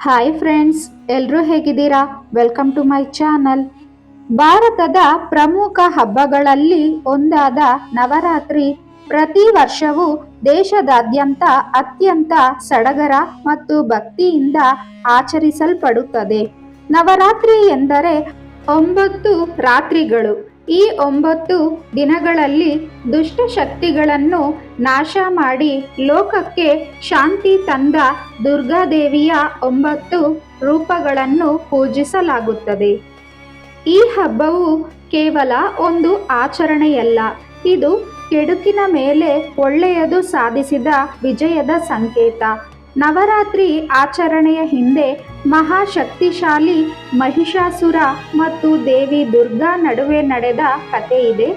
Hi friends ಎಲ್ಲರೂ ಹೇಗಿದ್ದೀರಾ? Welcome to my channel ಭಾರತದ ಪ್ರಮುಖ ಹಬ್ಬಗಳಲ್ಲಿ ಒಂದಾದ ನವರಾತ್ರಿ ಪ್ರತಿ ವರ್ಷವೂ ದೇಶದಾದ್ಯಂತ ಅತ್ಯಂತ ಸಡಗರ ಮತ್ತು ಭಕ್ತಿಯಿಂದ ಆಚರಿಸಲ್ಪಡುತ್ತದೆ. ನವರಾತ್ರಿ ಎಂದರೆ ಒಂಬತ್ತು ರಾತ್ರಿಗಳು. ಈ ಒಂಬತ್ತು ದಿನಗಳಲ್ಲಿ ದುಷ್ಟಶಕ್ತಿಗಳನ್ನು ನಾಶ ಮಾಡಿ ಲೋಕಕ್ಕೆ ಶಾಂತಿ ತಂದ ದುರ್ಗಾದೇವಿಯ ಒಂಬತ್ತು ರೂಪಗಳನ್ನು ಪೂಜಿಸಲಾಗುತ್ತದೆ. ಈ ಹಬ್ಬವು ಕೇವಲ ಒಂದು ಆಚರಣೆಯಲ್ಲ, ಇದು ಕೆಡುಕಿನ ಮೇಲೆ ಒಳ್ಳೆಯದು ಸಾಧಿಸಿದ ವಿಜಯದ ಸಂಕೇತ. ನವರಾತ್ರಿ ಆಚರಣೆಯ ಹಿಂದೆ ಮಹಾಶಕ್ತಿಶಾಲಿ ಮಹಿಷಾಸುರ ಮತ್ತು ದೇವಿ ದುರ್ಗಾ ನಡುವೆ ನಡೆದ ಕಥೆಯಿದೆ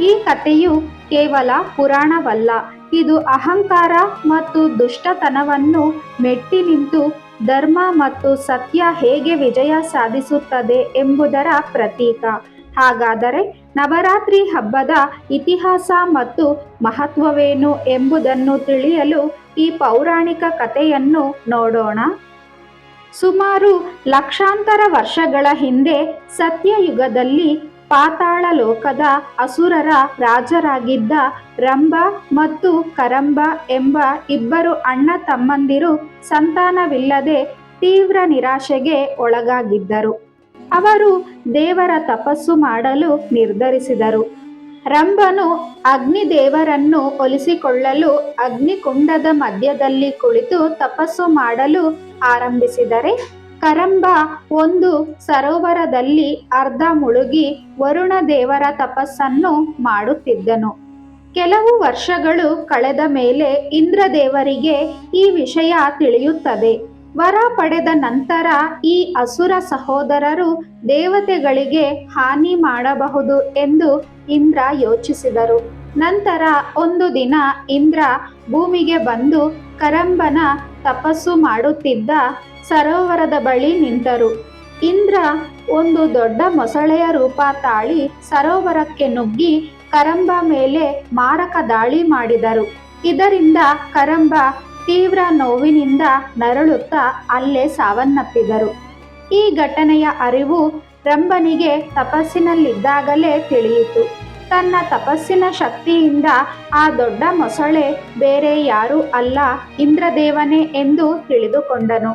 ಈ ಕಥೆಯು ಕೇವಲ ಪುರಾಣವಲ್ಲ, ಇದು ಅಹಂಕಾರ ಮತ್ತು ದುಷ್ಟತನವನ್ನು ಮೆಟ್ಟಿ ನಿಂತು ಧರ್ಮ ಮತ್ತು ಸತ್ಯ ಹೇಗೆ ವಿಜಯ ಸಾಧಿಸುತ್ತದೆ ಎಂಬುದರ ಪ್ರತೀಕ. ಹಾಗಾದರೆ ನವರಾತ್ರಿ ಹಬ್ಬದ ಇತಿಹಾಸ ಮತ್ತು ಮಹತ್ವವೇನು ಎಂಬುದನ್ನು ತಿಳಿಯಲು ಈ ಪೌರಾಣಿಕ ಕಥೆಯನ್ನು ನೋಡೋಣ. ಸುಮಾರು ಲಕ್ಷಾಂತರ ವರ್ಷಗಳ ಹಿಂದೆ ಸತ್ಯಯುಗದಲ್ಲಿ ಪಾತಾಳ ಲೋಕದ ಅಸುರರ ರಾಜರಾಗಿದ್ದ ರಂಭ ಮತ್ತು ಕರಂಬ ಎಂಬ ಇಬ್ಬರು ಅಣ್ಣ ತಮ್ಮಂದಿರು ಸಂತಾನವಿಲ್ಲದೆ ತೀವ್ರ ನಿರಾಶೆಗೆ ಒಳಗಾಗಿದ್ದರು. ಅವರು ದೇವರ ತಪಸ್ಸು ಮಾಡಲು ನಿರ್ಧರಿಸಿದರು. ರಂಭನು ಅಗ್ನಿದೇವರನ್ನು ಒಲಿಸಿಕೊಳ್ಳಲು ಅಗ್ನಿಕುಂಡದ ಮಧ್ಯದಲ್ಲಿ ಕುಳಿತು ತಪಸ್ಸು ಮಾಡಲು ಆರಂಭಿಸಿದರೆ ಕರಂಬ ಒಂದು ಸರೋವರದಲ್ಲಿ ಅರ್ಧ ಮುಳುಗಿ ವರುಣ ದೇವರ ತಪಸ್ಸನ್ನು ಮಾಡುತ್ತಿದ್ದನು. ಕೆಲವು ವರ್ಷಗಳು ಕಳೆದ ಮೇಲೆ ಇಂದ್ರದೇವರಿಗೆ ಈ ವಿಷಯ ತಿಳಿಯುತ್ತದೆ. ವರ ಪಡೆದ ನಂತರ ಈ ಅಸುರ ಸಹೋದರರು ದೇವತೆಗಳಿಗೆ ಹಾನಿ ಮಾಡಬಹುದು ಎಂದು ಇಂದ್ರ ಯೋಚಿಸಿದರು. ನಂತರ ಒಂದು ದಿನ ಇಂದ್ರ ಭೂಮಿಗೆ ಬಂದು ಕರಂಬನ ತಪಸ್ಸು ಮಾಡುತ್ತಿದ್ದ ಸರೋವರದ ಬಳಿ ನಿಂತರು. ಇಂದ್ರ ಒಂದು ದೊಡ್ಡ ಮೊಸಳೆಯ ರೂಪ ತಾಳಿ ಸರೋವರಕ್ಕೆ ನುಗ್ಗಿ ಕರಂಬ ಮೇಲೆ ಮಾರಕ ದಾಳಿ ಮಾಡಿದರು. ಇದರಿಂದ ಕರಂಬ ತೀವ್ರ ನೋವಿನಿಂದ ನರಳುತ್ತಾ ಅಲ್ಲೇ ಸಾವನ್ನಪ್ಪಿದರು. ಈ ಘಟನೆಯ ಅರಿವು ರಂಭನಿಗೆ ತಪಸ್ಸಿನಲ್ಲಿದ್ದಾಗಲೇ ತಿಳಿಯಿತು. ತನ್ನ ತಪಸ್ಸಿನ ಶಕ್ತಿಯಿಂದ ಆ ದೊಡ್ಡ ಮೊಸಳೆ ಬೇರೆ ಯಾರೂ ಅಲ್ಲ ಇಂದ್ರದೇವನೇ ಎಂದು ತಿಳಿದುಕೊಂಡನು.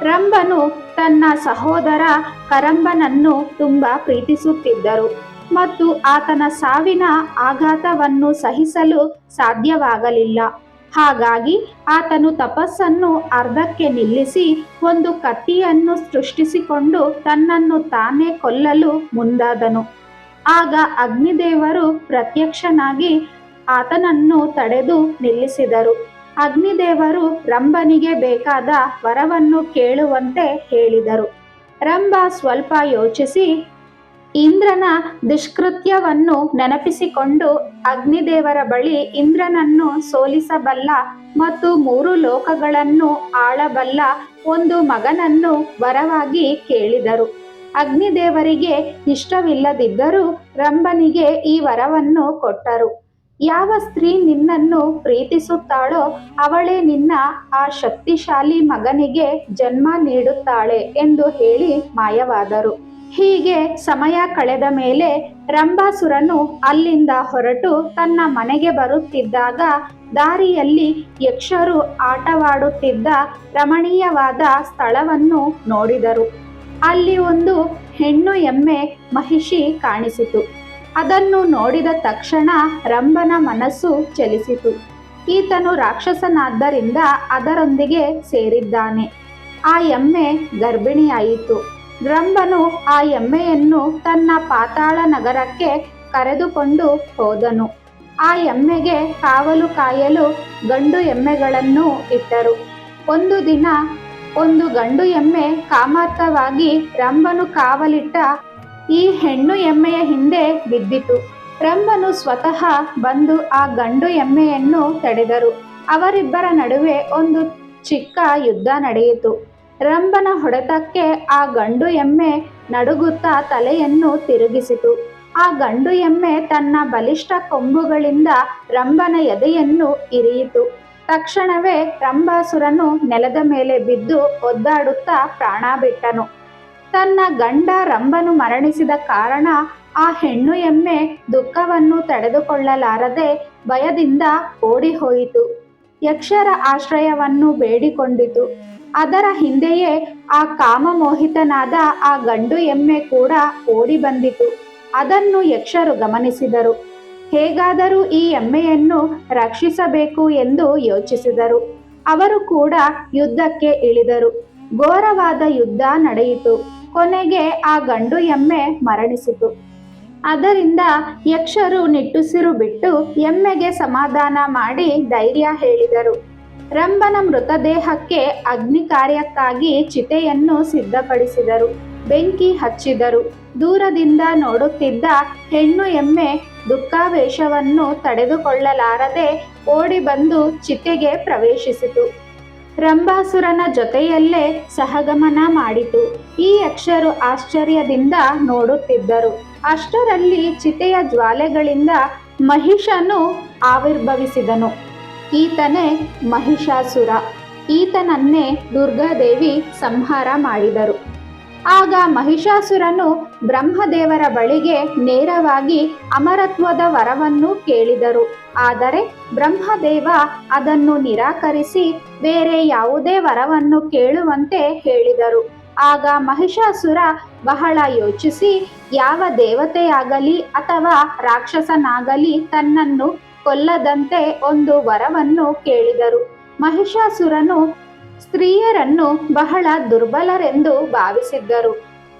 ರಂಭನು ತನ್ನ ಸಹೋದರ ಕರಂಬನನ್ನು ತುಂಬ ಪ್ರೀತಿಸುತ್ತಿದ್ದರು ಮತ್ತು ಆತನ ಸಾವಿನ ಆಘಾತವನ್ನು ಸಹಿಸಲು ಸಾಧ್ಯವಾಗಲಿಲ್ಲ. ಹಾಗಾಗಿ ಆತನು ತಪಸ್ಸನ್ನು ಅರ್ಧಕ್ಕೆ ನಿಲ್ಲಿಸಿ ಒಂದು ಕತ್ತಿಯನ್ನು ಸೃಷ್ಟಿಸಿಕೊಂಡು ತನ್ನನ್ನು ತಾನೇ ಕೊಲ್ಲಲು ಮುಂದಾದನು. ಆಗ ಅಗ್ನಿದೇವರು ಪ್ರತ್ಯಕ್ಷನಾಗಿ ಆತನನ್ನು ತಡೆದು ನಿಲ್ಲಿಸಿದರು. ಅಗ್ನಿದೇವರು ರಂಭನಿಗೆ ಬೇಕಾದ ವರವನ್ನು ಕೇಳುವಂತೆ ಹೇಳಿದರು. ರಂಭ ಸ್ವಲ್ಪ ಯೋಚಿಸಿ ಇಂದ್ರನ ದುಷ್ಕೃತ್ಯವನ್ನು ನೆನಪಿಸಿಕೊಂಡು ಅಗ್ನಿದೇವರ ಬಳಿ ಇಂದ್ರನನ್ನು ಸೋಲಿಸಬಲ್ಲ ಮತ್ತು ಮೂರು ಲೋಕಗಳನ್ನು ಆಳಬಲ್ಲ ಒಂದು ಮಗನನ್ನು ವರವಾಗಿ ಕೇಳಿದರು. ಅಗ್ನಿದೇವರಿಗೆ ಇಷ್ಟವಿಲ್ಲದಿದ್ದರೂ ರಂಭನಿಗೆ ಈ ವರವನ್ನು ಕೊಟ್ಟರು. ಯಾವ ಸ್ತ್ರೀ ನಿನ್ನನ್ನು ಪ್ರೀತಿಸುತ್ತಾಳೋ ಅವಳೇ ನಿನ್ನ ಆ ಶಕ್ತಿಶಾಲಿ ಮಗನಿಗೆ ಜನ್ಮ ನೀಡುತ್ತಾಳೆ ಎಂದು ಹೇಳಿ ಮಾಯವಾದರು. ಹೀಗೆ ಸಮಯ ಕಳೆದ ಮೇಲೆ ರಂಭಾಸುರನು ಅಲ್ಲಿಂದ ಹೊರಟು ತನ್ನ ಮನೆಗೆ ಬರುತ್ತಿದ್ದಾಗ ದಾರಿಯಲ್ಲಿ ಯಕ್ಷರು ಆಟವಾಡುತ್ತಿದ್ದ ರಮಣೀಯವಾದ ಸ್ಥಳವನ್ನು ನೋಡಿದರು. ಅಲ್ಲಿ ಒಂದು ಹೆಣ್ಣು ಎಮ್ಮೆ ಮಹಿಷಿ ಕಾಣಿಸಿತು. ಅದನ್ನು ನೋಡಿದ ತಕ್ಷಣ ರಂಭನ ಮನಸ್ಸು ಚಲಿಸಿತು. ಈತನು ರಾಕ್ಷಸನಾದ್ದರಿಂದ ಅದರೊಂದಿಗೆ ಸೇರಿದ್ದಾನೆ. ಆ ಎಮ್ಮೆ ಗರ್ಭಿಣಿಯಾಯಿತು. ರಂಭನು ಆ ಎಮ್ಮೆಯನ್ನು ತನ್ನ ಪಾತಾಳ ನಗರಕ್ಕೆ ಕರೆದುಕೊಂಡು ಹೋದನು. ಆ ಎಮ್ಮೆಗೆ ಕಾವಲು ಕಾಯಲು ಗಂಡು ಎಮ್ಮೆಗಳನ್ನು ಇಟ್ಟರು. ಒಂದು ದಿನ ಒಂದು ಗಂಡು ಎಮ್ಮೆ ಕಾಮಾರ್ಥವಾಗಿ ರಂಭನು ಕಾವಲಿಟ್ಟ ಈ ಹೆಣ್ಣು ಎಮ್ಮೆಯ ಹಿಂದೆ ಬಿದ್ದಿತು. ರಂಭನು ಸ್ವತಃ ಬಂದು ಆ ಗಂಡು ಎಮ್ಮೆಯನ್ನು ತಡೆದರು. ಅವರಿಬ್ಬರ ನಡುವೆ ಒಂದು ಚಿಕ್ಕ ಯುದ್ಧ ನಡೆಯಿತು. ರಂಭನ ಹೊಡೆತಕ್ಕೆ ಆ ಗಂಡು ಎಮ್ಮೆ ನಡುಗುತ್ತಾ ತಲೆಯನ್ನು ತಿರುಗಿಸಿತು. ಆ ಗಂಡು ಎಮ್ಮೆ ತನ್ನ ಬಲಿಷ್ಠ ಕೊಂಬುಗಳಿಂದ ರಂಭನ ಎದೆಯನ್ನು ಇರಿಯಿತು. ತಕ್ಷಣವೇ ರಂಭಾಸುರನು ನೆಲದ ಮೇಲೆ ಬಿದ್ದು ಒದ್ದಾಡುತ್ತಾ ಪ್ರಾಣ ಬಿಟ್ಟನು ತನ್ನ ಗಂಡ ರಂಭನು ಮರಣಿಸಿದ ಕಾರಣ ಆ ಹೆಣ್ಣು ಎಮ್ಮೆ ದುಃಖವನ್ನು ತಡೆದುಕೊಳ್ಳಲಾರದೆ ಭಯದಿಂದ ಓಡಿ ಹೋಯಿತು ಯಕ್ಷರ ಆಶ್ರಯವನ್ನು ಬೇಡಿಕೊಂಡಿತು. ಅದರ ಹಿಂದೆಯೇ ಆ ಕಾಮಮೋಹಿತನಾದ ಆ ಗಂಡು ಎಮ್ಮೆ ಕೂಡ ಓಡಿ ಬಂದಿತು. ಅದನ್ನು ಯಕ್ಷರು ಗಮನಿಸಿದರು. ಹೇಗಾದರೂ ಈ ಎಮ್ಮೆಯನ್ನು ರಕ್ಷಿಸಬೇಕು ಎಂದು ಯೋಚಿಸಿದರು. ಅವರು ಕೂಡ ಯುದ್ಧಕ್ಕೆ ಇಳಿದರು. ಘೋರವಾದ ಯುದ್ಧ ನಡೆಯಿತು. ಕೊನೆಗೆ ಆ ಗಂಡು ಎಮ್ಮೆ ಮರಣಿಸಿತು. ಅದರಿಂದ ಯಕ್ಷರು ನಿಟ್ಟುಸಿರು ಬಿಟ್ಟು ಎಮ್ಮೆಗೆ ಸಮಾಧಾನ ಮಾಡಿ ಧೈರ್ಯ ಹೇಳಿದರು. ರಂಭನ ಮೃತದೇಹಕ್ಕೆ ಅಗ್ನಿ ಕಾರ್ಯಕ್ಕಾಗಿ ಚಿತೆಯನ್ನು ಸಿದ್ಧಪಡಿಸಿದರು. ಬೆಂಕಿ ಹಚ್ಚಿದರು. ದೂರದಿಂದ ನೋಡುತ್ತಿದ್ದ ಹೆಣ್ಣು ಎಮ್ಮೆ ದುಃಖಾವೇಶವನ್ನು ತಡೆದುಕೊಳ್ಳಲಾರದೆ ಓಡಿ ಬಂದು ಚಿತೆಗೆ ಪ್ರವೇಶಿಸಿತು. ರಂಭಾಸುರನ ಜೊತೆಯಲ್ಲೇ ಸಹಗಮನ ಮಾಡಿತು. ಈ ಯಕ್ಷರು ಆಶ್ಚರ್ಯದಿಂದ ನೋಡುತ್ತಿದ್ದರು. ಅಷ್ಟರಲ್ಲಿ ಚಿತೆಯ ಜ್ವಾಲೆಗಳಿಂದ ಮಹಿಷನು ಆವಿರ್ಭವಿಸಿದನು. ಈತನೇ ಮಹಿಷಾಸುರ. ಈತನನ್ನೇ ದುರ್ಗಾದೇವಿ ಸಂಹಾರ ಮಾಡಿದರು. ಆಗ ಮಹಿಷಾಸುರನು ಬ್ರಹ್ಮದೇವರ ಬಳಿಗೆ ನೇರವಾಗಿ ಅಮರತ್ವದ ವರವನ್ನು ಕೇಳಿದರು. ಆದರೆ ಬ್ರಹ್ಮದೇವ ಅದನ್ನು ನಿರಾಕರಿಸಿ ಬೇರೆ ಯಾವುದೇ ವರವನ್ನು ಕೇಳುವಂತೆ ಹೇಳಿದರು. ಆಗ ಮಹಿಷಾಸುರ ಬಹಳ ಯೋಚಿಸಿ, ಯಾವ ದೇವತೆಯಾಗಲಿ ಅಥವಾ ರಾಕ್ಷಸನಾಗಲಿ ತನ್ನನ್ನು ಕೊಲ್ಲದಂತೆ ಒಂದು ವರವನ್ನು ಕೇಳಿದರು. ಮಹಿಷಾಸುರನು ಸ್ತ್ರೀಯರನ್ನು ಬಹಳ ದುರ್ಬಲರೆಂದು ಭಾವಿಸಿದ್ದರು.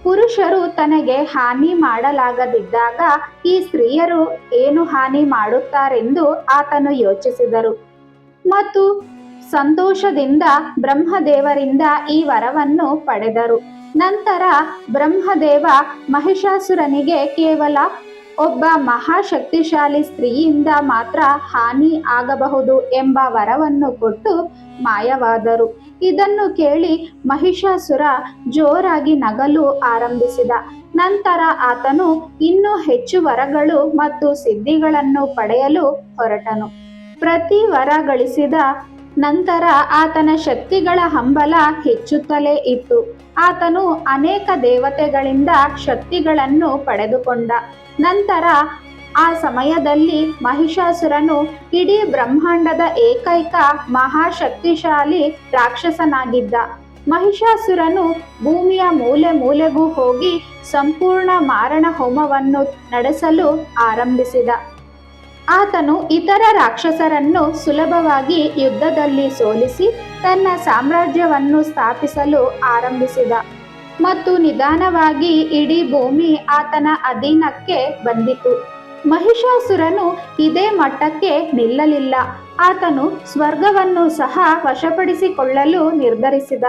ಪುರುಷರು ತನಗೆ ಹಾನಿ ಮಾಡಲಾಗದಿದ್ದಾಗ ಈ ಸ್ತ್ರೀಯರು ಏನು ಹಾನಿ ಮಾಡುತ್ತಾರೆಂದು ಆತನು ಯೋಚಿಸಿದರು. ಮತ್ತು ಸಂತೋಷದಿಂದ ಬ್ರಹ್ಮದೇವರಿಂದ ಈ ವರವನ್ನು ಪಡೆದರು. ನಂತರ ಬ್ರಹ್ಮದೇವ ಮಹಿಷಾಸುರನಿಗೆ ಕೇವಲ ಒಬ್ಬ ಮಹಾಶಕ್ತಿಶಾಲಿ ಸ್ತ್ರೀಯಿಂದ ಮಾತ್ರ ಹಾನಿ ಆಗಬಹುದು ಎಂಬ ವರವನ್ನು ಕೊಟ್ಟು ಮಾಯವಾದರು. ಇದನ್ನು ಕೇಳಿ ಮಹಿಷಾಸುರ ಜೋರಾಗಿ ನಗಲು ಆರಂಭಿಸಿದ. ನಂತರ ಆತನು ಇನ್ನೂ ಹೆಚ್ಚು ವರಗಳು ಮತ್ತು ಸಿದ್ಧಿಗಳನ್ನು ಪಡೆಯಲು ಹೊರಟನು. ಪ್ರತಿ ವರ ಗಳಿಸಿದ ನಂತರ ಆತನ ಶಕ್ತಿಗಳ ಹಂಬಲ ಹೆಚ್ಚುತ್ತಲೇ ಇತ್ತು. ಆತನು ಅನೇಕ ದೇವತೆಗಳಿಂದ ಶಕ್ತಿಗಳನ್ನು ಪಡೆದುಕೊಂಡ. ನಂತರ ಆ ಸಮಯದಲ್ಲಿ ಮಹಿಷಾಸುರನು ಇಡೀ ಬ್ರಹ್ಮಾಂಡದ ಏಕೈಕ ಮಹಾಶಕ್ತಿಶಾಲಿ ರಾಕ್ಷಸನಾಗಿದ್ದ. ಮಹಿಷಾಸುರನು ಭೂಮಿಯ ಮೂಲೆ ಮೂಲೆಗೂ ಹೋಗಿ ಸಂಪೂರ್ಣ ಮಾರಣ ಹೋಮವನ್ನು ನಡೆಸಲು ಆರಂಭಿಸಿದ. ಆತನು ಇತರ ರಾಕ್ಷಸರನ್ನು ಸುಲಭವಾಗಿ ಯುದ್ಧದಲ್ಲಿ ಸೋಲಿಸಿ ತನ್ನ ಸಾಮ್ರಾಜ್ಯವನ್ನು ಸ್ಥಾಪಿಸಲು ಆರಂಭಿಸಿದ. ಮತ್ತು ನಿಧಾನವಾಗಿ ಇಡೀ ಭೂಮಿ ಆತನ ಅಧೀನಕ್ಕೆ ಬಂದಿತು. ಮಹಿಷಾಸುರನು ಇದೇ ಮಟ್ಟಕ್ಕೆ ನಿಲ್ಲಲಿಲ್ಲ. ಆತನು ಸ್ವರ್ಗವನ್ನು ಸಹ ವಶಪಡಿಸಿಕೊಳ್ಳಲು ನಿರ್ಧರಿಸಿದ.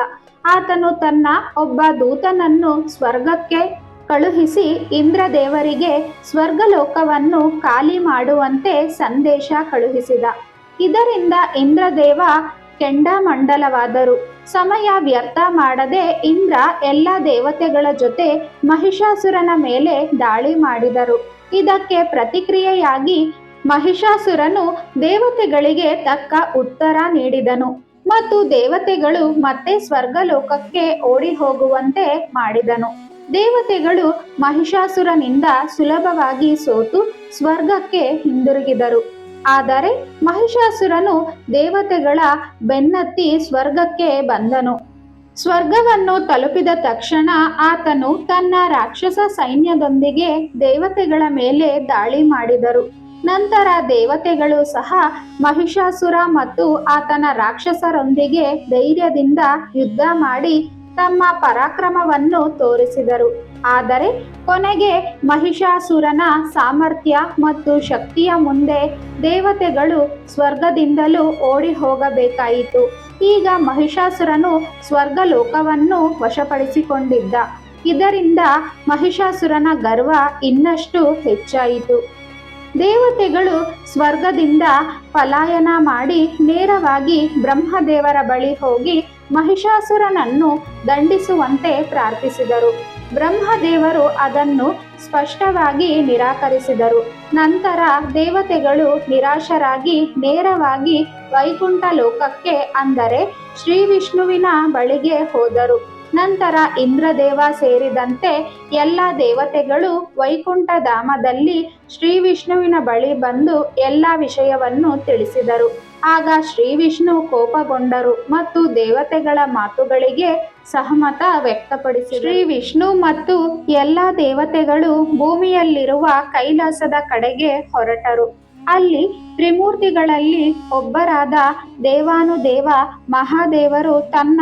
ಆತನು ತನ್ನ ಒಬ್ಬ ದೂತನನ್ನು ಸ್ವರ್ಗಕ್ಕೆ ಕಳುಹಿಸಿ ಇಂದ್ರದೇವರಿಗೆ ಸ್ವರ್ಗಲೋಕವನ್ನು ಖಾಲಿ ಮಾಡುವಂತೆ ಸಂದೇಶ ಕಳುಹಿಸಿದ. ಇದರಿಂದ ಇಂದ್ರದೇವ ಕೆಂಡಾಮಂಡಲವಾದರು ಸಮಯ ವ್ಯರ್ಥ ಮಾಡದೆ ಇಂದ್ರ ಎಲ್ಲ ದೇವತೆಗಳ ಜೊತೆ ಮಹಿಷಾಸುರನ ಮೇಲೆ ದಾಳಿ ಮಾಡಿದರು. ಇದಕ್ಕೆ ಪ್ರತಿಕ್ರಿಯೆಯಾಗಿ ಮಹಿಷಾಸುರನು ದೇವತೆಗಳಿಗೆ ತಕ್ಕ ಉತ್ತರ ನೀಡಿದನು ಮತ್ತು ದೇವತೆಗಳು ಮತ್ತೆ ಸ್ವರ್ಗಲೋಕಕ್ಕೆ ಓಡಿ ಹೋಗುವಂತೆ ಮಾಡಿದನು. ದೇವತೆಗಳು ಮಹಿಷಾಸುರನಿಂದ ಸುಲಭವಾಗಿ ಸೋತು ಸ್ವರ್ಗಕ್ಕೆ ಹಿಂದಿರುಗಿದರು. ಆದರೆ ಮಹಿಷಾಸುರನು ದೇವತೆಗಳ ಬೆನ್ನತ್ತಿ ಸ್ವರ್ಗಕ್ಕೆ ಬಂದನು. ಸ್ವರ್ಗವನ್ನು ತಲುಪಿದ ತಕ್ಷಣ ಆತನು ತನ್ನ ರಾಕ್ಷಸ ಸೈನ್ಯದೊಂದಿಗೆ ದೇವತೆಗಳ ಮೇಲೆ ದಾಳಿ ಮಾಡಿದರು. ನಂತರ ದೇವತೆಗಳು ಸಹ ಮಹಿಷಾಸುರ ಮತ್ತು ಆತನ ರಾಕ್ಷಸರೊಂದಿಗೆ ಧೈರ್ಯದಿಂದ ಯುದ್ಧ ಮಾಡಿ ತಮ್ಮ ಪರಾಕ್ರಮವನ್ನು ತೋರಿಸಿದರು. ಆದರೆ ಕೊನೆಗೆ ಮಹಿಷಾಸುರನ ಸಾಮರ್ಥ್ಯ ಮತ್ತು ಶಕ್ತಿಯ ಮುಂದೆ ದೇವತೆಗಳು ಸ್ವರ್ಗದಿಂದಲೂ ಓಡಿ ಹೋಗಬೇಕಾಯಿತು. ಈಗ ಮಹಿಷಾಸುರನು ಸ್ವರ್ಗಲೋಕವನ್ನು ವಶಪಡಿಸಿಕೊಂಡಿದ್ದ. ಇದರಿಂದ ಮಹಿಷಾಸುರನ ಗರ್ವ ಇನ್ನಷ್ಟು ಹೆಚ್ಚಾಯಿತು. ದೇವತೆಗಳು ಸ್ವರ್ಗದಿಂದ ಪಲಾಯನ ಮಾಡಿ ನೇರವಾಗಿ ಬ್ರಹ್ಮದೇವರ ಬಳಿ ಹೋಗಿ ಮಹಿಷಾಸುರನನ್ನು ದಂಡಿಸುವಂತೆ ಪ್ರಾರ್ಥಿಸಿದರು. ಬ್ರಹ್ಮದೇವರು ಅದನ್ನು ಸ್ಪಷ್ಟವಾಗಿ ನಿರಾಕರಿಸಿದರು. ನಂತರ ದೇವತೆಗಳು ನಿರಾಶರಾಗಿ ನೇರವಾಗಿ ವೈಕುಂಠ ಲೋಕಕ್ಕೆ ಅಂದರೆ ಶ್ರೀ ವಿಷ್ಣುವಿನ ಬಳಿಗೆ ಹೋದರು. ನಂತರ ಇಂದ್ರದೇವ ಸೇರಿದಂತೆ ಎಲ್ಲ ದೇವತೆಗಳು ವೈಕುಂಠ ಧಾಮದಲ್ಲಿ ಶ್ರೀ ವಿಷ್ಣುವಿನ ಬಳಿ ಬಂದು ಎಲ್ಲ ವಿಷಯವನ್ನು ತಿಳಿಸಿದರು. ಆಗ ಶ್ರೀ ವಿಷ್ಣು ಕೋಪಗೊಂಡರು ಮತ್ತು ದೇವತೆಗಳ ಮಾತುಗಳಿಗೆ ಸಹಮತ ವ್ಯಕ್ತಪಡಿಸಿ ಶ್ರೀ ವಿಷ್ಣು ಮತ್ತು ಎಲ್ಲ ದೇವತೆಗಳು ಭೂಮಿಯಲ್ಲಿರುವ ಕೈಲಾಸದ ಕಡೆಗೆ ಹೊರಟರು. ಅಲ್ಲಿ ತ್ರಿಮೂರ್ತಿಗಳಲ್ಲಿ ಒಬ್ಬರಾದ ದೇವಾನುದೇವ ಮಹಾದೇವರು ತನ್ನ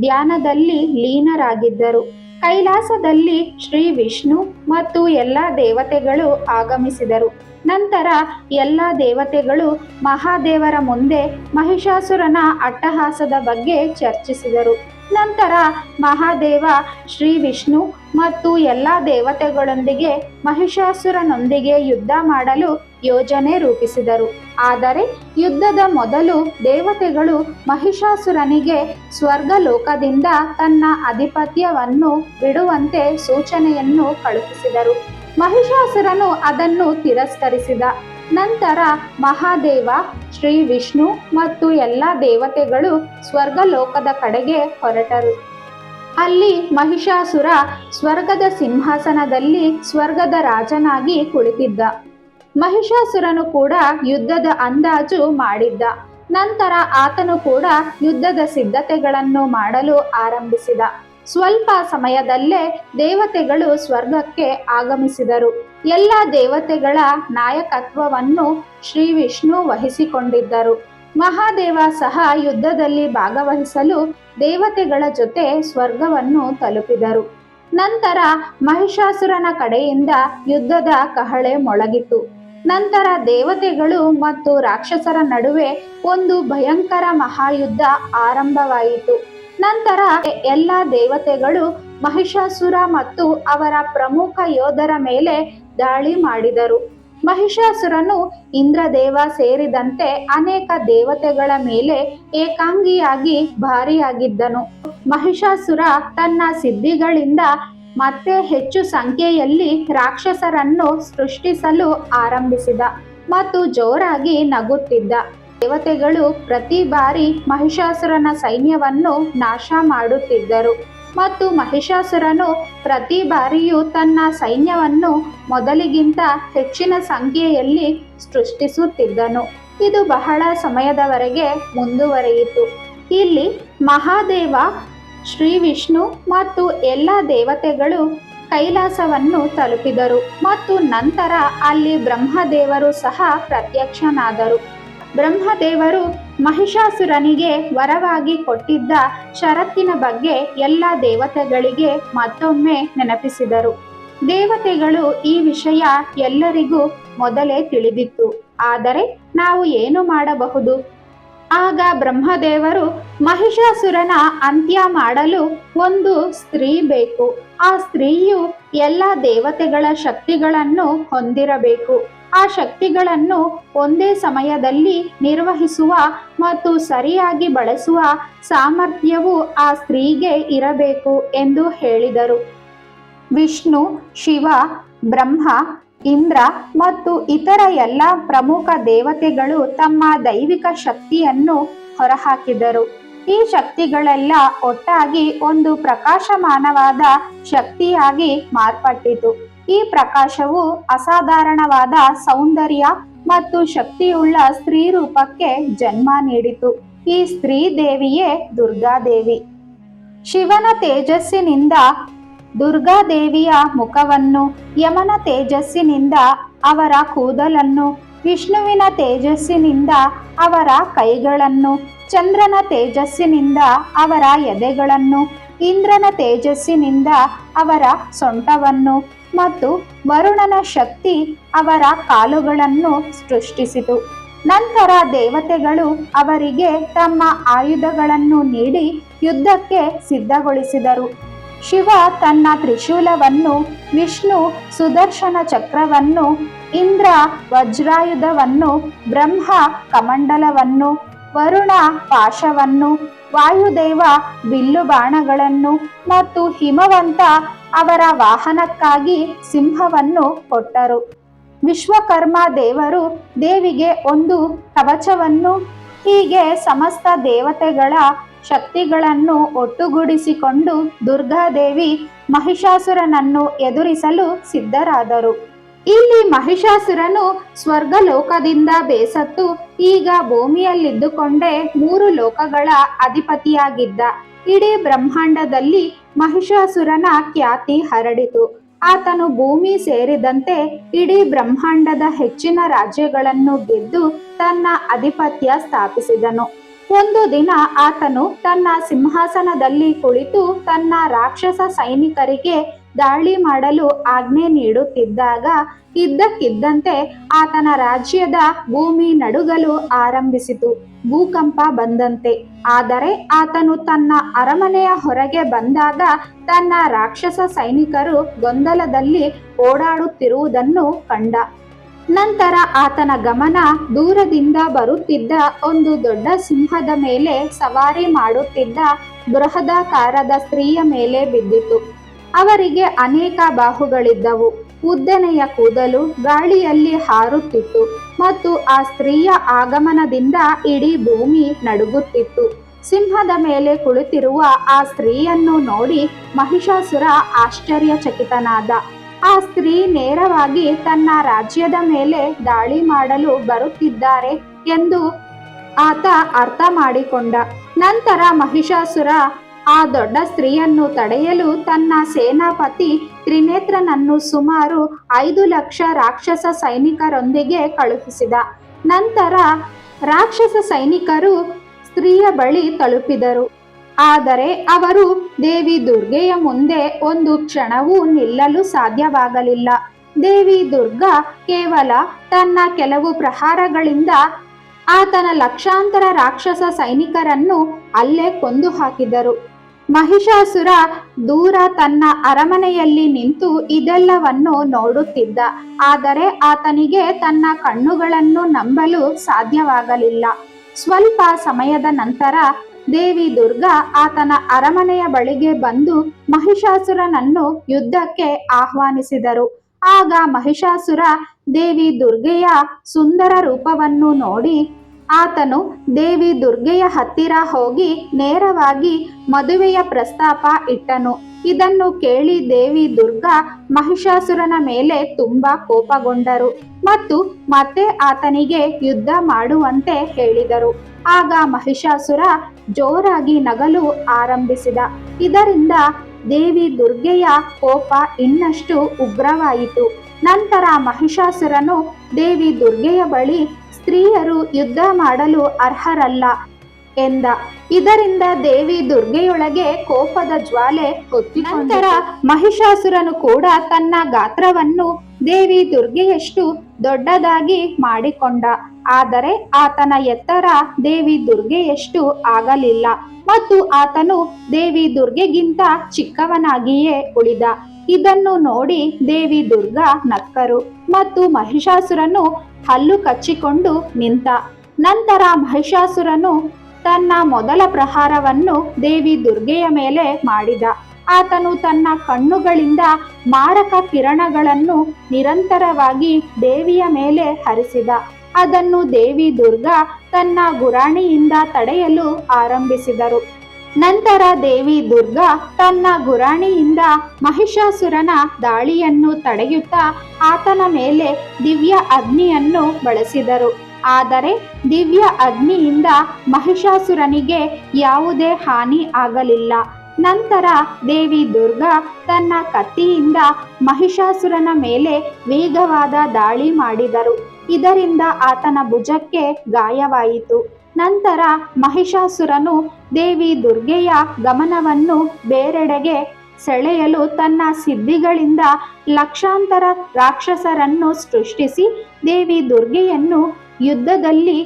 ಧ್ಯಾನದಲ್ಲಿ ಲೀನರಾಗಿದ್ದರು. ಕೈಲಾಸದಲ್ಲಿ ಶ್ರೀ ವಿಷ್ಣು ಮತ್ತು ಎಲ್ಲ ದೇವತೆಗಳು ಆಗಮಿಸಿದರು. ನಂತರ ಎಲ್ಲ ದೇವತೆಗಳು ಮಹಾದೇವರ ಮುಂದೆ ಮಹಿಷಾಸುರನ ಅಟ್ಟಹಾಸದ ಬಗ್ಗೆ ಚರ್ಚಿಸಿದರು. ನಂತರ ಮಹಾದೇವ ಶ್ರೀ ವಿಷ್ಣು ಮತ್ತು ಎಲ್ಲ ದೇವತೆಗಳೊಂದಿಗೆ ಮಹಿಷಾಸುರನೊಂದಿಗೆ ಯುದ್ಧ ಮಾಡಲು ಯೋಜನೆ ರೂಪಿಸಿದರು. ಆದರೆ ಯುದ್ಧದ ಮೊದಲು ದೇವತೆಗಳು ಮಹಿಷಾಸುರನಿಗೆ ಸ್ವರ್ಗಲೋಕದಿಂದ ತನ್ನ ಅಧಿಪತ್ಯವನ್ನು ಬಿಡುವಂತೆ ಸೂಚನೆಯನ್ನು ಕಳುಹಿಸಿದರು. ಮಹಿಷಾಸುರನು ಅದನ್ನು ತಿರಸ್ಕರಿಸಿದ. ನಂತರ ಮಹಾದೇವ, ಶ್ರೀ ವಿಷ್ಣು ಮತ್ತು ಎಲ್ಲ ದೇವತೆಗಳು ಸ್ವರ್ಗಲೋಕದ ಕಡೆಗೆ ಹೊರಟರು. ಅಲ್ಲಿ ಮಹಿಷಾಸುರ ಸ್ವರ್ಗದ ಸಿಂಹಾಸನದಲ್ಲಿ ಸ್ವರ್ಗದ ರಾಜನಾಗಿ ಕುಳಿತಿದ್ದ. ಮಹಿಷಾಸುರನು ಕೂಡ ಯುದ್ಧದ ಅಂದಾಜು ಮಾಡಿದ್ದ. ನಂತರ ಆತನು ಕೂಡ ಯುದ್ಧದ ಸಿದ್ಧತೆಗಳನ್ನು ಮಾಡಲು ಆರಂಭಿಸಿದ. ಸ್ವಲ್ಪ ಸಮಯದಲ್ಲೇ ದೇವತೆಗಳು ಸ್ವರ್ಗಕ್ಕೆ ಆಗಮಿಸಿದರು. ಎಲ್ಲ ದೇವತೆಗಳ ನಾಯಕತ್ವವನ್ನು ಶ್ರೀ ವಿಷ್ಣು ವಹಿಸಿಕೊಂಡಿದ್ದರು. ಮಹಾದೇವ ಸಹ ಯುದ್ಧದಲ್ಲಿ ಭಾಗವಹಿಸಲು ದೇವತೆಗಳ ಜೊತೆ ಸ್ವರ್ಗವನ್ನು ತಲುಪಿದರು. ನಂತರ ಮಹಿಷಾಸುರನ ಕಡೆಯಿಂದ ಯುದ್ಧದ ಕಹಳೆ ಮೊಳಗಿತು. ನಂತರ ದೇವತೆಗಳು ಮತ್ತು ರಾಕ್ಷಸರ ನಡುವೆ ಒಂದು ಭಯಂಕರ ಮಹಾಯುದ್ಧ ಆರಂಭವಾಯಿತು. ನಂತರ ಎಲ್ಲ ದೇವತೆಗಳು ಮಹಿಷಾಸುರ ಮತ್ತು ಅವರ ಪ್ರಮುಖ ಯೋಧರ ಮೇಲೆ ದಾಳಿ ಮಾಡಿದರು. ಮಹಿಷಾಸುರನು ಇಂದ್ರದೇವ ಸೇರಿದಂತೆ ಅನೇಕ ದೇವತೆಗಳ ಮೇಲೆ ಏಕಾಂಗಿಯಾಗಿ ಭಾರಿಯಾಗಿದ್ದನು. ಮಹಿಷಾಸುರ ತನ್ನ ಸಿದ್ಧಿಗಳಿಂದ ಮತ್ತೆ ಹೆಚ್ಚು ಸಂಖ್ಯೆಯಲ್ಲಿ ರಾಕ್ಷಸರನ್ನು ಸೃಷ್ಟಿಸಲು ಆರಂಭಿಸಿದ ಮತ್ತು ಜೋರಾಗಿ ನಗುತ್ತಿದ್ದ. ದೇವತೆಗಳು ಪ್ರತಿ ಬಾರಿ ಮಹಿಷಾಸುರನ ಸೈನ್ಯವನ್ನು ನಾಶ ಮಾಡುತ್ತಿದ್ದರು. ಮತ್ತು ಮಹಿಷಾಸುರನು ಪ್ರತಿ ಬಾರಿಯೂ ತನ್ನ ಸೈನ್ಯವನ್ನು ಮೊದಲಿಗಿಂತ ಹೆಚ್ಚಿನ ಸಂಖ್ಯೆಯಲ್ಲಿ ಸೃಷ್ಟಿಸುತ್ತಿದ್ದನು. ಇದು ಬಹಳ ಸಮಯದವರೆಗೆ ಮುಂದುವರೆಯಿತು. ಇಲ್ಲಿ ಮಹಾದೇವ, ಶ್ರೀ ವಿಷ್ಣು ಮತ್ತು ಎಲ್ಲ ದೇವತೆಗಳು ಕೈಲಾಸವನ್ನು ತಲುಪಿದರು ಮತ್ತು ನಂತರ ಅಲ್ಲಿ ಬ್ರಹ್ಮದೇವರು ಸಹ ಪ್ರತ್ಯಕ್ಷನಾದರು. ಬ್ರಹ್ಮದೇವರು ಮಹಿಷಾಸುರನಿಗೆ ವರವಾಗಿ ಕೊಟ್ಟಿದ್ದ ಷರತ್ತಿನ ಬಗ್ಗೆ ಎಲ್ಲ ದೇವತೆಗಳಿಗೆ ಮತ್ತೊಮ್ಮೆ ನೆನಪಿಸಿದರು. ದೇವತೆಗಳು ಈ ವಿಷಯ ಎಲ್ಲರಿಗೂ ಮೊದಲೇ ತಿಳಿದಿತ್ತು. ಆದರೆ ನಾವು ಏನು ಮಾಡಬಹುದು? ಆಗ ಬ್ರಹ್ಮದೇವರು ಮಹಿಷಾಸುರನ ಅಂತ್ಯ ಮಾಡಲು ಒಂದು ಸ್ತ್ರೀ ಬೇಕು. ಆ ಸ್ತ್ರೀಯು ಎಲ್ಲ ದೇವತೆಗಳ ಶಕ್ತಿಗಳನ್ನು ಹೊಂದಿರಬೇಕು. ಆ ಶಕ್ತಿಗಳನ್ನು ಒಂದೇ ಸಮಯದಲ್ಲಿ ನಿರ್ವಹಿಸುವ ಮತ್ತು ಸರಿಯಾಗಿ ಬಳಸುವ ಸಾಮರ್ಥ್ಯವು ಆ ಸ್ತ್ರೀಗೆ ಇರಬೇಕು ಎಂದು ಹೇಳಿದರು. ವಿಷ್ಣು, ಶಿವ, ಬ್ರಹ್ಮ, ಇಂದ್ರ ಮತ್ತು ಇತರ ಎಲ್ಲ ಪ್ರಮುಖ ದೇವತೆಗಳು ತಮ್ಮ ದೈವಿಕ ಶಕ್ತಿಯನ್ನು ಹೊರಹಾಕಿದರು. ಈ ಶಕ್ತಿಗಳೆಲ್ಲ ಒಟ್ಟಾಗಿ ಒಂದು ಪ್ರಕಾಶಮಾನವಾದ ಶಕ್ತಿಯಾಗಿ ಮಾರ್ಪಟ್ಟಿತು. ಈ ಪ್ರಕಾಶವು ಅಸಾಧಾರಣವಾದ ಸೌಂದರ್ಯ ಮತ್ತು ಶಕ್ತಿಯುಳ್ಳ ಸ್ತ್ರೀ ರೂಪಕ್ಕೆ ಜನ್ಮ ನೀಡಿತು. ಈ ಸ್ತ್ರೀ ದೇವಿಯೇ ದುರ್ಗಾದೇವಿ. ಶಿವನ ತೇಜಸ್ಸಿನಿಂದ ದುರ್ಗಾದೇವಿಯ ಮುಖವನ್ನು, ಯಮನ ತೇಜಸ್ಸಿನಿಂದ ಅವರ ಕೂದಲನ್ನು, ವಿಷ್ಣುವಿನ ತೇಜಸ್ಸಿನಿಂದ ಅವರ ಕೈಗಳನ್ನು, ಚಂದ್ರನ ತೇಜಸ್ಸಿನಿಂದ ಅವರ ಎದೆಗಳನ್ನು, ಇಂದ್ರನ ತೇಜಸ್ಸಿನಿಂದ ಅವರ ಸೊಂಟವನ್ನು ಮತ್ತು ವರುಣನ ಶಕ್ತಿ ಅವರ ಕಾಲುಗಳನ್ನು ಸೃಷ್ಟಿಸಿತು. ನಂತರ ದೇವತೆಗಳು ಅವರಿಗೆ ತಮ್ಮ ಆಯುಧಗಳನ್ನು ನೀಡಿ ಯುದ್ಧಕ್ಕೆ ಸಿದ್ಧಗೊಳಿಸಿದರು. ಶಿವ ತನ್ನ ತ್ರಿಶೂಲವನ್ನು, ವಿಷ್ಣು ಸುದರ್ಶನ ಚಕ್ರವನ್ನು, ಇಂದ್ರ ವಜ್ರಾಯುಧವನ್ನು, ಬ್ರಹ್ಮ ಕಮಂಡಲವನ್ನು, ವರುಣ ಪಾಶವನ್ನು, ವಾಯುದೇವ ಬಿಲ್ಲು ಬಾಣಗಳನ್ನು ಮತ್ತು ಹಿಮವಂತ ಅವರ ವಾಹನಕ್ಕಾಗಿ ಸಿಂಹವನ್ನು ಕೊಟ್ಟರು. ವಿಶ್ವಕರ್ಮ ದೇವರು ದೇವಿಗೆ ಒಂದು ಕವಚವನ್ನು, ಹೀಗೆ ಸಮಸ್ತ ದೇವತೆಗಳ ಶಕ್ತಿಗಳನ್ನು ಒಟ್ಟುಗೂಡಿಸಿಕೊಂಡು ದುರ್ಗಾದೇವಿ ಮಹಿಷಾಸುರನನ್ನು ಎದುರಿಸಲು ಸಿದ್ಧರಾದರು. ಇಲ್ಲಿ ಮಹಿಷಾಸುರನು ಸ್ವರ್ಗಲೋಕದಿಂದ ಬೇಸತ್ತು, ಈಗ ಭೂಮಿಯಲ್ಲಿದ್ದುಕೊಂಡೇ ಮೂರು ಲೋಕಗಳ ಅಧಿಪತಿಯಾಗಿದ್ದ. ಇಡೀ ಬ್ರಹ್ಮಾಂಡದಲ್ಲಿ ಮಹಿಷಾಸುರನ ಖ್ಯಾತಿ ಹರಡಿತು. ಆತನು ಭೂಮಿ ಸೇರಿದಂತೆ ಇಡೀ ಬ್ರಹ್ಮಾಂಡದ ಹೆಚ್ಚಿನ ರಾಜ್ಯಗಳನ್ನು ಗೆದ್ದು ತನ್ನ ಅಧಿಪತ್ಯ ಸ್ಥಾಪಿಸಿದನು. ಒಂದು ದಿನ ಆತನು ತನ್ನ ಸಿಂಹಾಸನದಲ್ಲಿ ಕುಳಿತು ತನ್ನ ರಾಕ್ಷಸ ಸೈನಿಕರಿಗೆ ದಾಳಿ ಮಾಡಲು ಆಜ್ಞೆ ನೀಡುತ್ತಿದ್ದಾಗ ಇದ್ದಕ್ಕಿದ್ದಂತೆ ಆತನ ರಾಜ್ಯದ ಭೂಮಿ ನಡುಗಲು ಆರಂಭಿಸಿತು. ಭೂಕಂಪ ಬಂದಂತೆ. ಆದರೆ ಆತನು ತನ್ನ ಅರಮನೆಯ ಹೊರಗೆ ಬಂದಾಗ ತನ್ನ ರಾಕ್ಷಸ ಸೈನಿಕರು ಗೊಂದಲದಲ್ಲಿ ಓಡಾಡುತ್ತಿರುವುದನ್ನು ಕಂಡ. ನಂತರ ಆತನ ಗಮನ ದೂರದಿಂದ ಬರುತ್ತಿದ್ದ ಒಂದು ದೊಡ್ಡ ಸಿಂಹದ ಮೇಲೆ ಸವಾರಿ ಮಾಡುತ್ತಿದ್ದ ಬೃಹದಾಕಾರದ ಸ್ತ್ರೀಯ ಮೇಲೆ ಬಿದ್ದಿತು. ಅವರಿಗೆ ಅನೇಕ ಬಾಹುಗಳಿದ್ದವು. ಉದ್ದನೆಯ ಕೂದಲು ಗಾಳಿಯಲ್ಲಿ ಹಾರುತ್ತಿತ್ತು ಮತ್ತು ಆ ಸ್ತ್ರೀಯ ಆಗಮನದಿಂದ ಇಡೀ ಭೂಮಿ ನಡುಗುತ್ತಿತ್ತು. ಸಿಂಹದ ಮೇಲೆ ಕುಳಿತಿರುವ ಆ ಸ್ತ್ರೀಯನ್ನು ನೋಡಿ ಮಹಿಷಾಸುರ ಆಶ್ಚರ್ಯಚಕಿತನಾದ. ಆ ಸ್ತ್ರೀ ನೇರವಾಗಿ ತನ್ನ ರಾಜ್ಯದ ಮೇಲೆ ದಾಳಿ ಮಾಡಲು ಬರುತ್ತಿದ್ದಾರೆ ಎಂದು ಆತ ಅರ್ಥ ಮಾಡಿಕೊಂಡ. ನಂತರ ಮಹಿಷಾಸುರ ಆ ದೊಡ್ಡ ಸ್ತ್ರೀಯನ್ನು ತಡೆಯಲು ತನ್ನ ಸೇನಾಪತಿ ತ್ರಿನೇತ್ರನನ್ನು ಸುಮಾರು ಐದು ಲಕ್ಷ ರಾಕ್ಷಸ ಸೈನಿಕರೊಂದಿಗೆ ಕಳುಹಿಸಿದ. ನಂತರ ರಾಕ್ಷಸ ಸೈನಿಕರು ಸ್ತ್ರೀಯ ಬಳಿ ತಲುಪಿದರು. ಆದರೆ ಅವರು ದೇವಿ ದುರ್ಗೆಯ ಮುಂದೆ ಒಂದು ಕ್ಷಣವೂ ನಿಲ್ಲಲು ಸಾಧ್ಯವಾಗಲಿಲ್ಲ. ದೇವಿ ದುರ್ಗಾ ಕೇವಲ ತನ್ನ ಕೆಲವು ಪ್ರಹಾರಗಳಿಂದ ಆತನ ಲಕ್ಷಾಂತರ ರಾಕ್ಷಸ ಸೈನಿಕರನ್ನು ಅಲ್ಲೇ ಕೊಂದು ಹಾಕಿದರು ಮಹಿಷಾಸುರ ದೂರ ತನ್ನ ಅರಮನೆಯಲ್ಲಿ ನಿಂತು ಇದೆಲ್ಲವನ್ನು ನೋಡುತ್ತಿದ್ದ. ಆದರೆ ಆತನಿಗೆ ತನ್ನ ಕಣ್ಣುಗಳನ್ನು ನಂಬಲು ಸಾಧ್ಯವಾಗಲಿಲ್ಲ. ಸ್ವಲ್ಪ ಸಮಯದ ನಂತರ ದೇವಿ ದುರ್ಗಾ ಆತನ ಅರಮನೆಯ ಬಳಿಗೆ ಬಂದು ಮಹಿಷಾಸುರನನ್ನು ಯುದ್ಧಕ್ಕೆ ಆಹ್ವಾನಿಸಿದರು. ಆಗ ಮಹಿಷಾಸುರ ದೇವಿ ದುರ್ಗೆಯ ಸುಂದರ ರೂಪವನ್ನು ನೋಡಿ ಆತನು ದೇವಿ ದುರ್ಗೆಯ ಹತ್ತಿರ ಹೋಗಿ ನೇರವಾಗಿ ಮದುವೆಯ ಪ್ರಸ್ತಾಪ ಇಟ್ಟನು. ಇದನ್ನು ಕೇಳಿ ದೇವಿ ದುರ್ಗಾ ಮಹಿಷಾಸುರನ ಮೇಲೆ ತುಂಬಾ ಕೋಪಗೊಂಡರು ಮತ್ತು ಮತ್ತೆ ಆತನಿಗೆ ಯುದ್ಧ ಮಾಡುವಂತೆ ಹೇಳಿದರು. ಆಗ ಮಹಿಷಾಸುರ ಜೋರಾಗಿ ನಗಲು ಆರಂಭಿಸಿದ. ಇದರಿಂದ ದೇವಿ ದುರ್ಗೆಯ ಕೋಪ ಇನ್ನಷ್ಟು ಉಗ್ರವಾಯಿತು. ನಂತರ ಮಹಿಷಾಸುರನು ದೇವಿ ದುರ್ಗೆಯ ಬಳಿ ಸ್ತ್ರೀಯರು ಯುದ್ಧ ಮಾಡಲು ಅರ್ಹರಲ್ಲ ಎಂದ. ಇದರಿಂದ ದೇವಿ ದುರ್ಗೆಯೊಳಗೆ ಕೋಪದ ಜ್ವಾಲೆ ನಂತರ ಮಹಿಷಾಸುರನು ಕೂಡ ತನ್ನ ಗಾತ್ರವನ್ನು ದೇವಿ ದುರ್ಗೆಯಷ್ಟು ದೊಡ್ಡದಾಗಿ ಮಾಡಿಕೊಂಡ. ಆದರೆ ಆತನ ಎತ್ತರ ದೇವಿ ದುರ್ಗೆಯಷ್ಟು ಆಗಲಿಲ್ಲ ಮತ್ತು ಆತನು ದೇವಿ ದುರ್ಗೆಗಿಂತ ಚಿಕ್ಕವನಾಗಿಯೇ ಉಳಿದ. ಇದನ್ನು ನೋಡಿ ದೇವಿ ದುರ್ಗಾ ನಕ್ಕರು ಮತ್ತು ಮಹಿಷಾಸುರನು ಹಲ್ಲು ಕಚ್ಚಿಕೊಂಡು ನಿಂತ. ನಂತರ ಮಹಿಷಾಸುರನು ತನ್ನ ಮೊದಲ ಪ್ರಹಾರವನ್ನು ದೇವಿ ದುರ್ಗೆಯ ಮೇಲೆ ಮಾಡಿದ. ಆತನು ತನ್ನ ಕಣ್ಣುಗಳಿಂದ ಮಾರಕ ಕಿರಣಗಳನ್ನು ನಿರಂತರವಾಗಿ ದೇವಿಯ ಮೇಲೆ ಹರಿಸಿದ. ಅದನ್ನು ದೇವಿ ದುರ್ಗಾ ತನ್ನ ಗುರಾಣಿಯಿಂದ ತಡೆಯಲು ಆರಂಭಿಸಿದರು. ನಂತರ ದೇವಿ ದುರ್ಗಾ ತನ್ನ ಗುರಾಣಿಯಿಂದ ಮಹಿಷಾಸುರನ ದಾಳಿಯನ್ನು ತಡೆಯುತ್ತಾ ಆತನ ಮೇಲೆ ದಿವ್ಯ ಅಗ್ನಿಯನ್ನು ಬಳಸಿದರು. ಆದರೆ ದಿವ್ಯ ಅಗ್ನಿಯಿಂದ ಮಹಿಷಾಸುರನಿಗೆ ಯಾವುದೇ ಹಾನಿ ಆಗಲಿಲ್ಲ. ನಂತರ ದೇವಿ ದುರ್ಗಾ ತನ್ನ ಕತ್ತಿಯಿಂದ ಮಹಿಷಾಸುರನ ಮೇಲೆ ವೇಗವಾದ ದಾಳಿ ಮಾಡಿದರು. ಇದರಿಂದ ಆತನ ಭುಜಕ್ಕೆ ಗಾಯವಾಯಿತು. ನಂತರ ಮಹಿಷಾಸುರನು ದೇವಿ ದುರ್ಗೆಯ ಗಮನವನ್ನು ಬೇರೆಡೆಗೆ ಸೆಳೆಯಲು ತನ್ನ ಸಿದ್ಧಿಗಳಿಂದ ಲಕ್ಷಾಂತರ ರಾಕ್ಷಸರನ್ನು ಸೃಷ್ಟಿಸಿ ದೇವಿ ದುರ್ಗೆಯನ್ನು ಯುದ್ಧದಲ್ಲಿ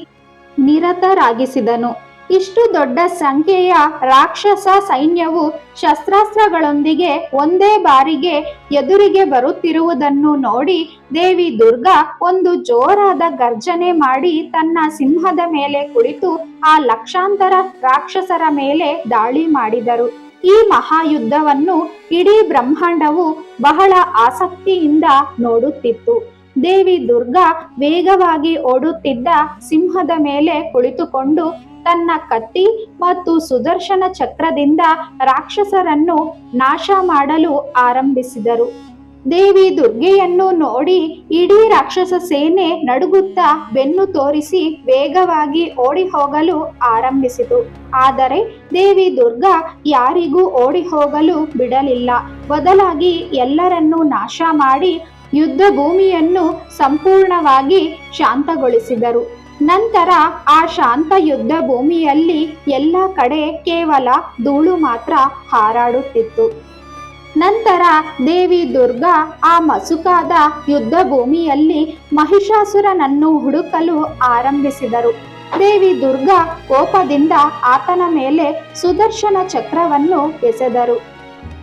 ನಿರತರಾಗಿಸಿದನು. ಇಷ್ಟು ದೊಡ್ಡ ಸಂಖ್ಯೆಯ ರಾಕ್ಷಸ ಸೈನ್ಯವು ಶಸ್ತ್ರಾಸ್ತ್ರಗಳೊಂದಿಗೆ ಒಂದೇ ಬಾರಿಗೆ ಎದುರಿಗೆ ಬರುತ್ತಿರುವುದನ್ನು ನೋಡಿ ದೇವಿ ದುರ್ಗಾ ಒಂದು ಜೋರಾದ ಗರ್ಜನೆ ಮಾಡಿ ತನ್ನ ಸಿಂಹದ ಮೇಲೆ ಕುಳಿತು ಆ ಲಕ್ಷಾಂತರ ರಾಕ್ಷಸರ ಮೇಲೆ ದಾಳಿ ಮಾಡಿದರು. ಈ ಮಹಾಯುದ್ಧವನ್ನು ಇಡೀ ಬ್ರಹ್ಮಾಂಡವು ಬಹಳ ಆಸಕ್ತಿಯಿಂದ ನೋಡುತ್ತಿತ್ತು. ದೇವಿ ದುರ್ಗಾ ವೇಗವಾಗಿ ಓಡುತ್ತಿದ್ದ ಸಿಂಹದ ಮೇಲೆ ಕುಳಿತುಕೊಂಡು ತನ್ನ ಕತ್ತಿ ಮತ್ತು ಸುದರ್ಶನ ಚಕ್ರದಿಂದ ರಾಕ್ಷಸರನ್ನು ನಾಶ ಮಾಡಲು ಆರಂಭಿಸಿದರು. ದೇವಿ ದುರ್ಗೆಯನ್ನು ನೋಡಿ ಇಡೀ ರಾಕ್ಷಸ ಸೇನೆ ನಡುಗುತ್ತಾ ಬೆನ್ನು ತೋರಿಸಿ ವೇಗವಾಗಿ ಓಡಿ ಹೋಗಲು ಆರಂಭಿಸಿತು. ಆದರೆ ದೇವಿ ದುರ್ಗಾ ಯಾರಿಗೂ ಓಡಿ ಹೋಗಲು ಬಿಡಲಿಲ್ಲ. ಬದಲಾಗಿ ಎಲ್ಲರನ್ನೂ ನಾಶ ಮಾಡಿ ಯುದ್ಧ ಭೂಮಿಯನ್ನು ಸಂಪೂರ್ಣವಾಗಿ ಶಾಂತಗೊಳಿಸಿದರು. ನಂತರ ಆ ಶಾಂತ ಯುದ್ಧ ಭೂಮಿಯಲ್ಲಿ ಎಲ್ಲ ಕಡೆ ಕೇವಲ ಧೂಳು ಮಾತ್ರ ಹಾರಾಡುತ್ತಿತ್ತು. ನಂತರ ದೇವಿ ದುರ್ಗಾ ಆ ಮಸುಕಾದ ಯುದ್ಧ ಭೂಮಿಯಲ್ಲಿ ಮಹಿಷಾಸುರನನ್ನು ಹುಡುಕಲು ಆರಂಭಿಸಿದರು. ದೇವಿ ದುರ್ಗಾ ಕೋಪದಿಂದ ಆತನ ಮೇಲೆ ಸುದರ್ಶನ ಚಕ್ರವನ್ನು ಎಸೆದರು.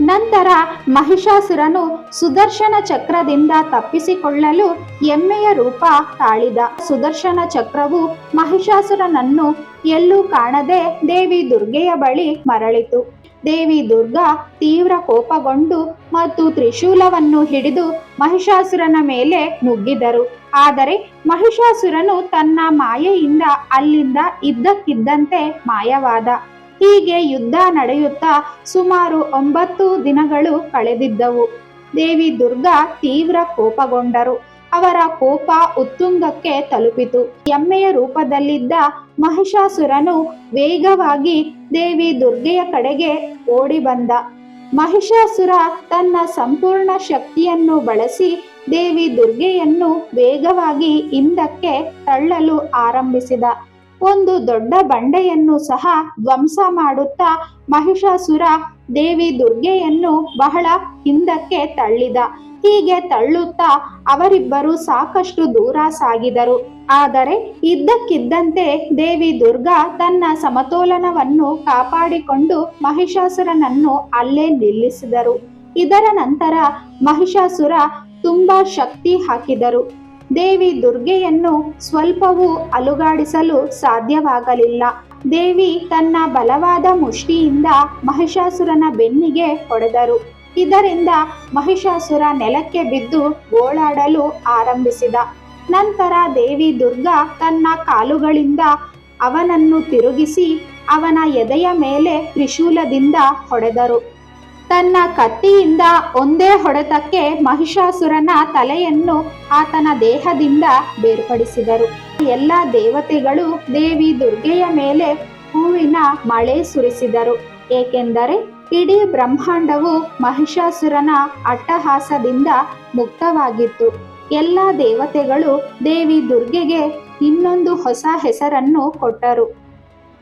ನಂತರ ಮಹಿಷಾಸುರನು ಸುದರ್ಶನ ಚಕ್ರದಿಂದ ತಪ್ಪಿಸಿಕೊಳ್ಳಲು ಎಮ್ಮೆಯ ರೂಪ ತಾಳಿದ. ಸುದರ್ಶನ ಚಕ್ರವು ಮಹಿಷಾಸುರನನ್ನು ಎಲ್ಲೂ ಕಾಣದೆ ದೇವಿ ದುರ್ಗೆಯ ಬಳಿ ಮರಳಿತು. ದೇವಿ ದುರ್ಗಾ ತೀವ್ರ ಕೋಪಗೊಂಡು ಮತ್ತು ತ್ರಿಶೂಲವನ್ನು ಹಿಡಿದು ಮಹಿಷಾಸುರನ ಮೇಲೆ ನುಗ್ಗಿದರು. ಆದರೆ ಮಹಿಷಾಸುರನು ತನ್ನ ಮಾಯೆಯಿಂದ ಅಲ್ಲಿಂದ ಇದ್ದಕ್ಕಿದ್ದಂತೆ ಮಾಯವಾದ. ಹೀಗೆ ಯುದ್ಧ ನಡೆಯುತ್ತಾ ಸುಮಾರು ಒಂಬತ್ತು ದಿನಗಳು ಕಳೆದಿದ್ದವು. ದೇವಿ ದುರ್ಗಾ ತೀವ್ರ ಕೋಪಗೊಂಡರು. ಅವರ ಕೋಪ ಉತ್ತುಂಗಕ್ಕೆ ತಲುಪಿತು. ಎಮ್ಮೆಯ ರೂಪದಲ್ಲಿದ್ದ ಮಹಿಷಾಸುರನು ವೇಗವಾಗಿ ದೇವಿ ದುರ್ಗೆಯ ಕಡೆಗೆ ಓಡಿ ಬಂದ. ಮಹಿಷಾಸುರ ತನ್ನ ಸಂಪೂರ್ಣ ಶಕ್ತಿಯನ್ನು ಬಳಸಿ ದೇವಿ ದುರ್ಗೆಯನ್ನು ವೇಗವಾಗಿ ಹಿಂದಕ್ಕೆ ತಳ್ಳಲು ಆರಂಭಿಸಿದ. ಒಂದು ದೊಡ್ಡ ಬಂಡೆಯನ್ನು ಸಹ ಧ್ವಂಸ ಮಾಡುತ್ತಾ ಮಹಿಷಾಸುರ ದೇವಿ ದುರ್ಗೆಯನ್ನು ಬಹಳ ಹಿಂದಕ್ಕೆ ತಳ್ಳಿದ. ಹೀಗೆ ತಳ್ಳುತ್ತಾ ಅವರಿಬ್ಬರು ಸಾಕಷ್ಟು ದೂರ ಸಾಗಿದರು. ಆದರೆ ಇದ್ದಕ್ಕಿದ್ದಂತೆ ದೇವಿ ದುರ್ಗಾ ತನ್ನ ಸಮತೋಲನವನ್ನು ಕಾಪಾಡಿಕೊಂಡು ಮಹಿಷಾಸುರನನ್ನು ಅಲ್ಲೇ ನಿಲ್ಲಿಸಿದರು. ಇದರ ನಂತರ ಮಹಿಷಾಸುರ ತುಂಬಾ ಶಕ್ತಿ ಹಾಕಿದರು. ದೇವಿ ದುರ್ಗೆಯನ್ನು ಸ್ವಲ್ಪವೂ ಅಲುಗಾಡಿಸಲು ಸಾಧ್ಯವಾಗಲಿಲ್ಲ. ದೇವಿ ತನ್ನ ಬಲವಾದ ಮುಷ್ಟಿಯಿಂದ ಮಹಿಷಾಸುರನ ಬೆನ್ನಿಗೆ ಹೊಡೆದರು. ಇದರಿಂದ ಮಹಿಷಾಸುರ ನೆಲಕ್ಕೆ ಬಿದ್ದು ಗೋಳಾಡಲು ಆರಂಭಿಸಿದ. ನಂತರ ದೇವಿ ದುರ್ಗಾ ತನ್ನ ಕಾಲುಗಳಿಂದ ಅವನನ್ನು ತಿರುಗಿಸಿ ಅವನ ಎದೆಯ ಮೇಲೆ ತ್ರಿಶೂಲದಿಂದ ಹೊಡೆದರು. ತನ್ನ ಕತ್ತಿಯಿಂದ ಒಂದೇ ಹೊಡೆತಕ್ಕೆ ಮಹಿಷಾಸುರನ ತಲೆಯನ್ನು ಆತನ ದೇಹದಿಂದ ಬೇರ್ಪಡಿಸಿದರು. ಎಲ್ಲ ದೇವತೆಗಳು ದೇವಿ ದುರ್ಗೆಯ ಮೇಲೆ ಹೂವಿನ ಮಳೆ ಸುರಿಸಿದರು. ಏಕೆಂದರೆ ಇಡೀ ಬ್ರಹ್ಮಾಂಡವು ಮಹಿಷಾಸುರನ ಅಟ್ಟಹಾಸದಿಂದ ಮುಕ್ತವಾಗಿತ್ತು. ಎಲ್ಲ ದೇವತೆಗಳು ದೇವಿ ದುರ್ಗೆಗೆ ಇನ್ನೊಂದು ಹೊಸ ಹೆಸರನ್ನು ಕೊಟ್ಟರು.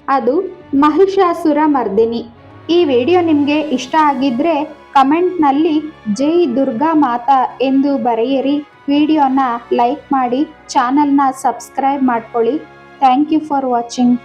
ಅದು ಮಹಿಷಾಸುರ ಮರ್ದಿನಿ. ಈ ವಿಡಿಯೋ ನಿಮಗೆ ಇಷ್ಟ ಆಗಿದ್ರೆ ಕಮೆಂಟ್ನಲ್ಲಿ ಜೈ ದುರ್ಗಾ ಮಾತಾ ಎಂದು ಬರೆಯಿರಿ. ವಿಡಿಯೋನ ಲೈಕ್ ಮಾಡಿ ಚಾನಲ್ನ ಸಬ್ಸ್ಕ್ರೈಬ್ ಮಾಡ್ಕೊಳ್ಳಿ. Thank you for watching